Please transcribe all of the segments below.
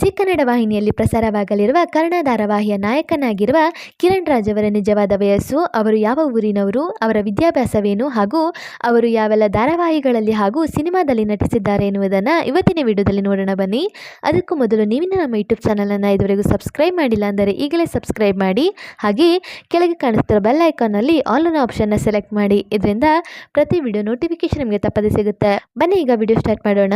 G Kannada ವಾಹಿನಿಯಲ್ಲಿ ಪ್ರಸಾರವಾಗಲಿರುವ ಕನ್ನಡ ಧಾರಾವಾಹಿಯ ನಾಯಕನಾಗಿರುವ ಕಿರಣ್ ರಾಜ್ ಅವರ ನಿಜವಾದ ವಯಸ್ಸು, ಅವರು ಯಾವ ಊರಿನವರು, ಅವರ ವಿದ್ಯಾಭ್ಯಾಸವೇನು ಹಾಗೂ ಅವರು ಯಾವೆಲ್ಲ ಧಾರಾವಾಹಿಗಳಲ್ಲಿ ಹಾಗೂ ಸಿನಿಮಾದಲ್ಲಿ ನಟಿಸಿದ್ದಾರೆ ಎನ್ನುವುದನ್ನು ಇವತ್ತಿನ ವಿಡಿಯೋದಲ್ಲಿ ನೋಡೋಣ ಬನ್ನಿ. ಅದಕ್ಕೂ ಮೊದಲು ನೀವಿನ ನಮ್ಮ ಯೂಟ್ಯೂಬ್ ಚಾನಲನ್ನು ಇದುವರೆಗೂ ಸಬ್ಸ್ಕ್ರೈಬ್ ಮಾಡಿಲ್ಲ ಅಂದರೆ ಈಗಲೇ ಸಬ್ಸ್ಕ್ರೈಬ್ ಮಾಡಿ. ಹಾಗೆ ಕೆಳಗೆ ಕಾಣಿಸ್ತಿರೋ ಬೆಲ್ ಐಕಾನಲ್ಲಿ ಆಲ್ ಅನ್ನೋ ಆಪ್ಷನ್ನ ಸೆಲೆಕ್ಟ್ ಮಾಡಿ. ಇದರಿಂದ ಪ್ರತಿ ವಿಡಿಯೋ ನೋಟಿಫಿಕೇಶನ್ ನಿಮಗೆ ತಪ್ಪದೆ ಸಿಗುತ್ತೆ. ಬನ್ನಿ ಈಗ ವಿಡಿಯೋ ಸ್ಟಾರ್ಟ್ ಮಾಡೋಣ.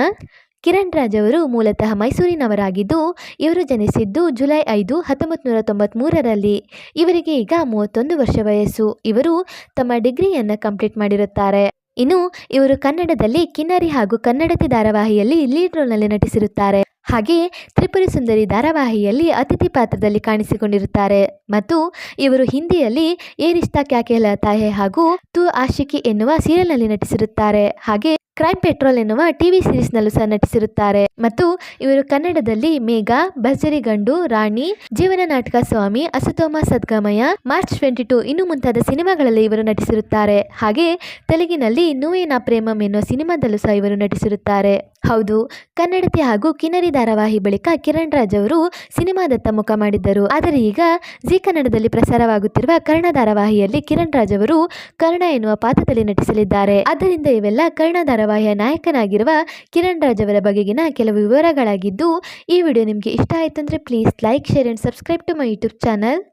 ಕಿರಣ್ ರಾಜ್ ಅವರು ಮೂಲತಃ ಮೈಸೂರಿನವರಾಗಿದ್ದು, ಇವರು ಜನಿಸಿದ್ದು ಜುಲೈ ಐದು ಹತ್ತೊಂಬತ್ತು ನೂರ ತೊಂಬತ್ತ್ಮೂರರಲ್ಲಿ ಇವರಿಗೆ ಈಗ ಮೂವತ್ತೊಂದು ವರ್ಷ ವಯಸ್ಸು. ಇವರು ತಮ್ಮ ಡಿಗ್ರಿಯನ್ನು ಕಂಪ್ಲೀಟ್ ಮಾಡಿರುತ್ತಾರೆ. ಇನ್ನು ಇವರು ಕನ್ನಡದಲ್ಲಿ ಕಿನ್ನರಿ ಹಾಗೂ ಕನ್ನಡತಿ ಧಾರಾವಾಹಿಯಲ್ಲಿ ಲೀಡ್ ರೋಲ್ನಲ್ಲಿ ನಟಿಸಿರುತ್ತಾರೆ. ಹಾಗೆ ತ್ರಿಪುರಿ ಸುಂದರಿ ಧಾರಾವಾಹಿಯಲ್ಲಿ ಅತಿಥಿ ಪಾತ್ರದಲ್ಲಿ ಕಾಣಿಸಿಕೊಂಡಿರುತ್ತಾರೆ. ಮತ್ತು ಇವರು ಹಿಂದಿಯಲ್ಲಿ ಏ ರಿಶ್ತಾ ಕ್ಯಾ ಕೆಹಲಾತಾ ಹೈ ಹಾಗೂ ತು ಆಶಿಕಿ ಎನ್ನುವ ಸೀರಿಯಲ್ನಲ್ಲಿ ನಟಿಸಿರುತ್ತಾರೆ. ಹಾಗೆ ಕ್ರೈಮ್ ಪೆಟ್ರೋಲ್ ಎನ್ನುವ ಟಿವಿ ಸೀರೀಸ್ನಲ್ಲೂ ಸಹ ನಟಿಸಿರುತ್ತಾರೆ. ಮತ್ತು ಇವರು ಕನ್ನಡದಲ್ಲಿ ಮೇಘ, ಭರ್ಜರಿ ಗಂಡು, Rani, Jeevana Nataka Swami, Asathoma Sadgamaya March twenty two ಇನ್ನು ಮುಂತಾದ ಸಿನಿಮಾಗಳಲ್ಲಿ ಇವರು ನಟಿಸಿರುತ್ತಾರೆ. ಹಾಗೆ ತೆಲುಗಿನಲ್ಲಿ ನಾ ಪ್ರೇಮಂ ಎನ್ನುವ ಸಿನಿಮಾದಲ್ಲೂ ಸಹ ಇವರು ನಟಿಸಿರುತ್ತಾರೆ. ಹೌದು. ಕನ್ನಡತಿ ಹಾಗೂ ಕಿನ್ನರಿ ಧಾರಾವಾಹಿ ಬಳಿಕ ಕಿರಣ್ ರಾಜ್ ಅವರು ಸಿನಿಮಾದತ್ತ ಮುಖ ಮಾಡಿದ್ದರು. ಆದರೆ ಈಗ ಜಿ ಕನ್ನಡದಲ್ಲಿ ಪ್ರಸಾರವಾಗುತ್ತಿರುವ ಕರ್ಣ ಧಾರಾವಾಹಿಯಲ್ಲಿ ಕಿರಣ್ ರಾಜ್ ಅವರು ಕರ್ಣ ಎನ್ನುವ ಪಾತ್ರದಲ್ಲಿ ನಟಿಸಲಿದ್ದಾರೆ. ಆದ್ದರಿಂದ ಇವೆಲ್ಲ ಕರ್ಣ ಧಾರಾವಾಹಿಯ ನಾಯಕನಾಗಿರುವ ಕಿರಣ್ ರಾಜ್ ಅವರ ಬಗೆಗಿನ ಕೆಲವು ವಿವರಗಳಾಗಿದ್ದು, ಈ ವಿಡಿಯೋ ನಿಮಗೆ ಇಷ್ಟ ಆಯಿತು ಅಂದರೆ please like, share and subscribe to my YouTube channel.